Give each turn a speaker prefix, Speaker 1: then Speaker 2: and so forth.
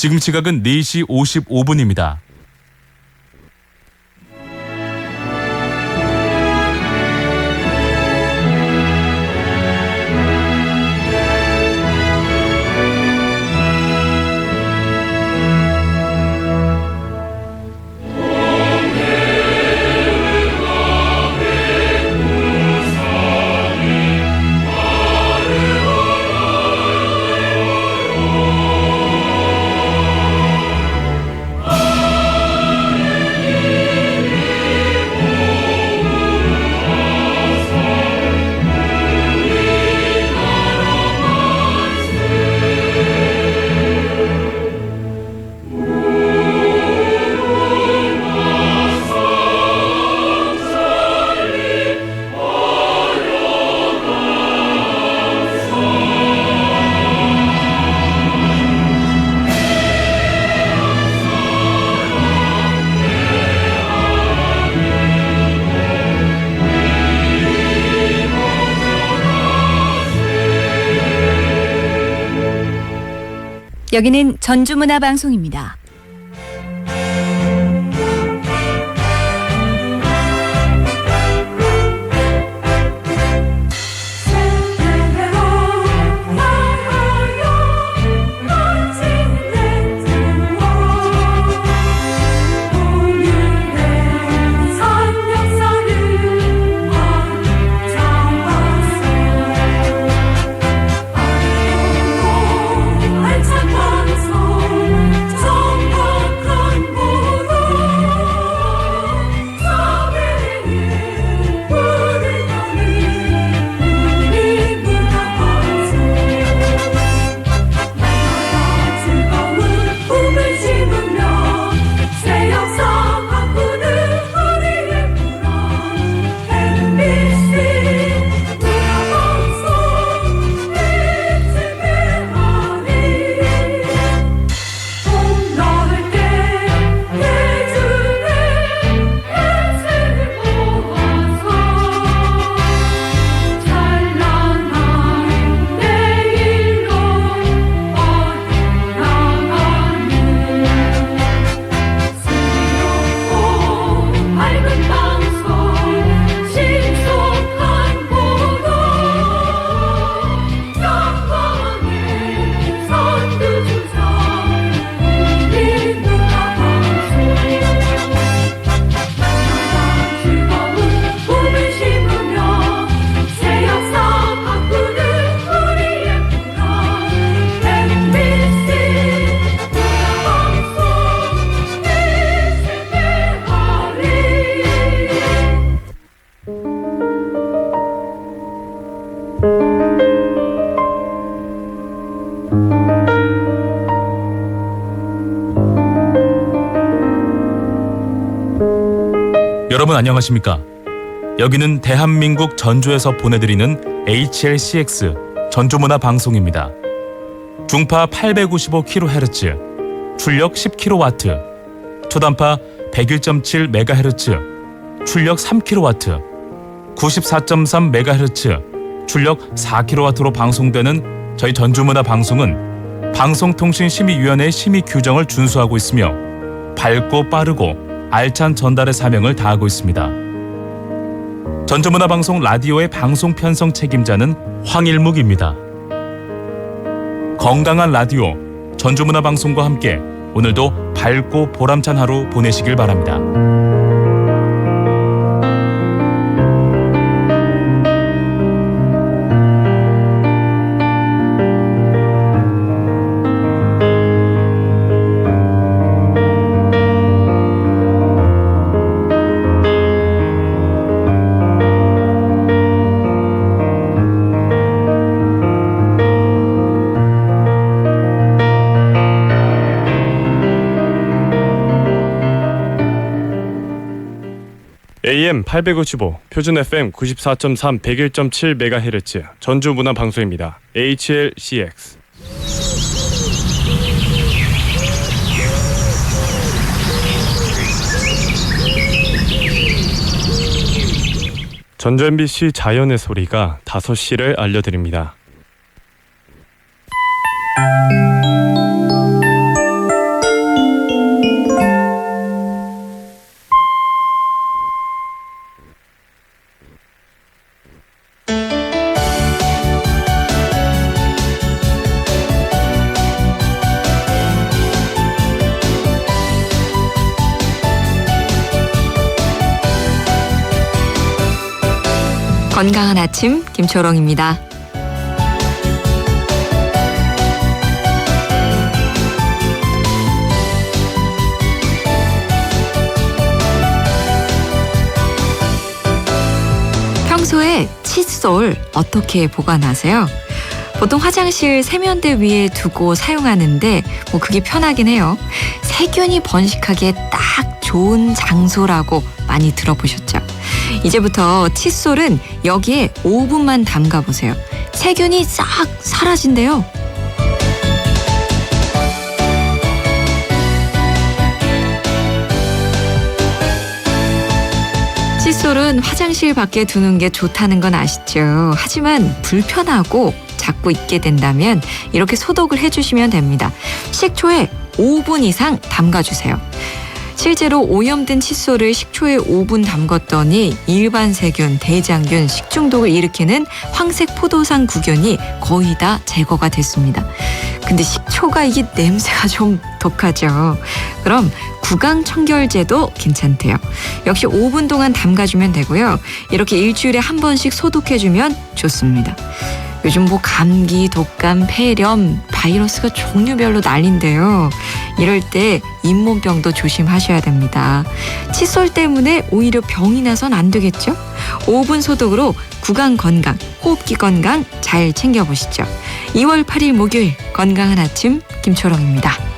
Speaker 1: 지금 시각은 4시 55분입니다.
Speaker 2: 여기는 전주문화방송입니다.
Speaker 1: 여러분 안녕하십니까? 여기는 대한민국 전주에서 보내드리는 HLCX 전주문화 방송입니다. 중파 895kHz, 출력 10kW, 초단파 101.7MHz, 출력 3kW, 94.3MHz, 출력 4kW로 방송되는 저희 전주문화 방송은 방송통신심의위원회의 심의 규정을 준수하고 있으며 밝고 빠르고 알찬 전달의 사명을 다하고 있습니다. 전주문화방송 라디오의 방송 편성 책임자는 황일묵입니다. 건강한 라디오 전주문화방송과 함께 오늘도 밝고 보람찬 하루 보내시길 바랍니다.
Speaker 3: AM 855, 표준 FM 94.3, 101.7MHz 전주 문화 방송입니다. HLCX. 전주 MBC 자연의 소리가 5시를 알려드립니다.
Speaker 2: 건강한 아침 김초롱입니다. 평소에 칫솔 어떻게 보관하세요? 보통 화장실 세면대 위에 두고 사용하는데 뭐 그게 편하긴 해요. 세균이 번식하기에 딱 좋은 장소라고 많이 들어보셨죠? 이제부터 칫솔은 여기에 5분만 담가 보세요. 세균이 싹 사라진대요. 칫솔은 화장실 밖에 두는 게 좋다는 건 아시죠? 하지만 불편하고 자꾸 있게 된다면 이렇게 소독을 해주시면 됩니다. 식초에 5분 이상 담가주세요. 실제로 오염된 칫솔을 식초에 5분 담갔더니 일반 세균, 대장균, 식중독을 일으키는 황색 포도상 구균이 거의 다 제거가 됐습니다. 근데 식초가 이게 냄새가 좀 독하죠. 그럼 구강 청결제도 괜찮대요. 역시 5분 동안 담가주면 되고요. 이렇게 일주일에 한 번씩 소독해주면 좋습니다. 요즘 뭐 감기, 독감, 폐렴, 바이러스가 종류별로 난린데요. 이럴 때 잇몸병도 조심하셔야 됩니다. 칫솔 때문에 오히려 병이 나선 안 되겠죠? 5분 소독으로 구강 건강, 호흡기 건강 잘 챙겨보시죠. 2월 8일 목요일 건강한 아침 김초롱입니다.